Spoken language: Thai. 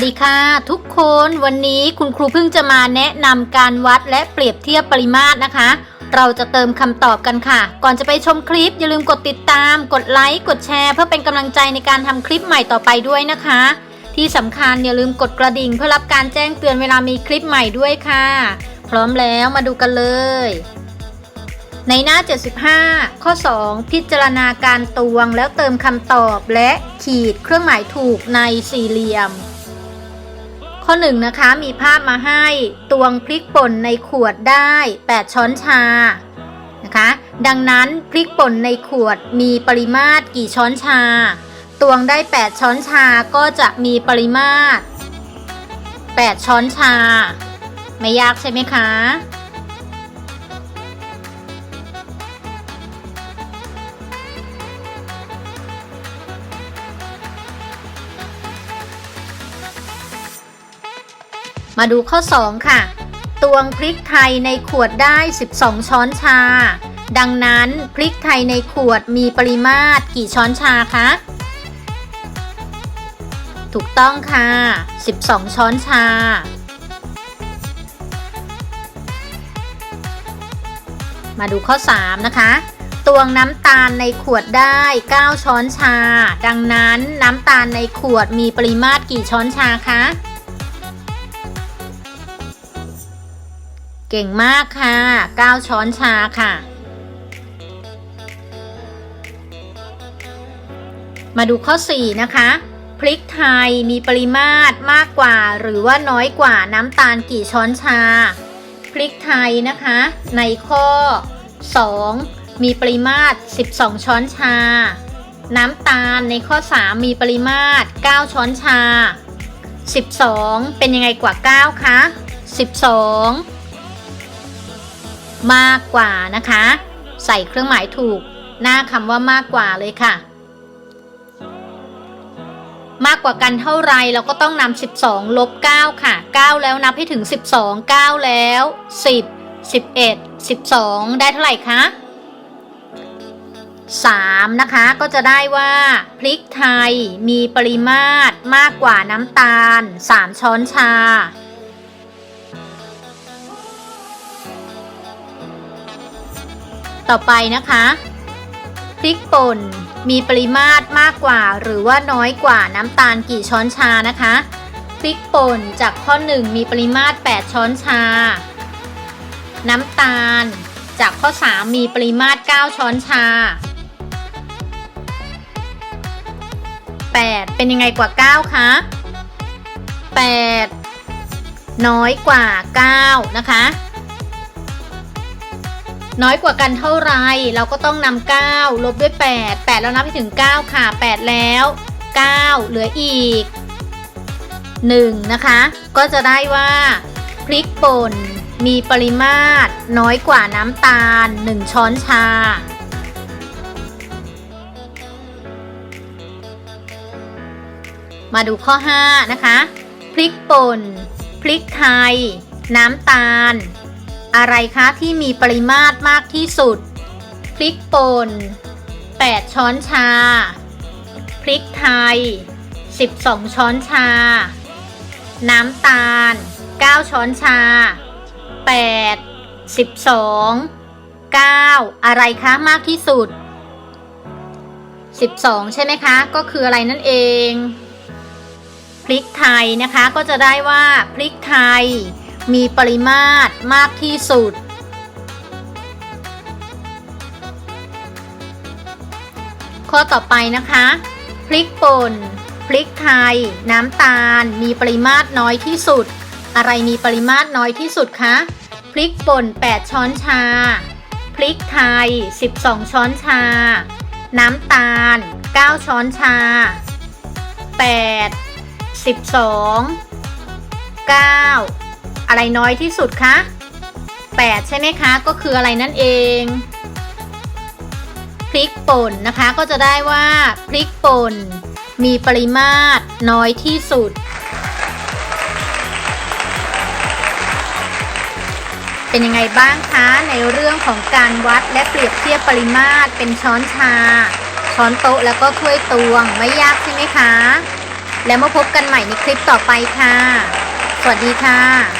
สดีค่ะ ทุกคนวันนี้คุณครูเพิ่งจะมาแนะนำการวัดและเปรียบเทียบปริมาตรนะคะ เราจะเติมคำตอบกันค่ะ ก่อนจะไปชมคลิปอย่าลืมกดติดตาม กดไลค์กดแชร์ เพื่อเป็นกำลังใจในการทำคลิปใหม่ต่อไปด้วยนะคะ ที่สำคัญอย่าลืมกดกระดิ่งเพื่อรับการแจ้งเตือนเวลามีคลิปใหม่ด้วยค่ะ พร้อมแล้วมาดูกันเลย ในหน้า 75 ข้อ 2 พิจารณาการตวงแล้วเติมคำตอบและขีดเครื่องหมายถูกในสี่เหลี่ยม ข้อ1นนะคะมีภาพมาให้ตวงพริกป่นในขวดได้ 8 ช้อนชานะคะดังนั้นพริกป่นในขวดมีปริมาตรกี่ช้อนชา ตวงได้ 8 ช้อนชาก็จะมีปริมาตร 8 ช้อนชา ไม่ยากใช่ไหมคะ มาดูข้อ 2 ค่ะ ตวงพริกไทยในขวดได้ 12 ช้อนชา ดังนั้นพริกไทยในขวดมีปริมาตรกี่ช้อนชาคะ ถูกต้องค่ะ 12 ช้อนชามาดูข้อ 3 นะคะ ตวงน้ำตาลในขวดได้ 9 ช้อนชา ดังนั้นน้ำตาลในขวดมีปริมาตรกี่ช้อนชาคะ เก่งมากค่ะ 9 ช้อนชาค่ะ มาดูข้อ 4 นะคะ พริกไทยมีปริมาตรมากกว่าหรือว่าน้อยกว่าน้ำตาลกี่ช้อนชา พริกไทยนะคะ ในข้อ 2 มีปริมาตร 12 ช้อนชา น้ำตาลในข้อ 3 มีปริมาตร 9 ช้อนชา 12 เป็นยังไงกว่า 9 คะ 12 มากกว่านะคะ ใส่เครื่องหมายถูก หน้าคำว่ามากกว่าเลยค่ะ มากกว่ากันเท่าไรเราก็ต้องนำ12ลบ9ค่ะ 9 แล้วนับให้ถึง 12 9 แล้ว 10 11 12 ได้เท่าไหร่คะ3นะคะก็จะได้ว่าพริกไทยมีปริมาตรมากกว่าน้ำตาล 3 ช้อนชา ต่อไปนะคะพริกป่นมีปริมาตรมากกว่าหรือว่าน้อยกว่าน้ำตาลกี่ช้อนชานะคะพริกป่นจากข้อ 1 มีปริมาตร 8 ช้อนชา น้ำตาล จากข้อ 3 มีปริมาตร 9 ช้อนชา 8 เป็นยังไงกว่า 9 คะ 8 น้อยกว่า 9 นะคะ น้อยกว่ากันเท่าไรเราก็ต้องนำ9ลบด้วย 8 8 แล้วนับไปถึง 9 ค่ะ 8 แล้ว 9 เหลืออีก 1 นะคะ ก็จะได้ว่าพริกป่นมีปริมาตร น้อยกว่าน้ำตาล 1 ช้อนชา มาดูข้อ 5 นะคะ พริกป่น พริกไทย น้ำตาล อะไรคะที่มีปริมาตรมากที่สุด พริกป่น 8 ช้อนชา พริกไทย 12 ช้อนชา น้ำตาล 9 ช้อนชา 8 12 9 อะไรคะมากที่สุด 12 ใช่ไหมคะ ก็คืออะไรนั่นเอง พริกไทยนะคะก็จะได้ว่าพริกไทย มีปริมาตรมากที่สุด ข้อต่อไปนะคะ พริกป่น พริกไทย น้ำตาล มีปริมาตรน้อยที่สุด อะไรมีปริมาตรน้อยที่สุดคะ พริกป่น 8 ช้อนชา พริกไทย 12 ช้อนชา น้ำตาล 9 ช้อนชา 8 12 9 อะไรน้อยที่สุดคะ8 ใช่ไหมคะ ก็คืออะไรนั่นเองพริกป่นนะคะก็จะได้ว่าพริกป่นมีปริมาตรน้อยที่สุด เป็นยังไงบ้างคะในเรื่องของการวัดและเปรียบเทียบปริมาตรเป็นช้อนชา ช้อนโต๊ะแล้วก็ถ้วยตวงไม่ยากใช่ไหมคะ แล้วมาพบกันใหม่ในคลิปต่อไปค่ะ สวัสดีค่ะ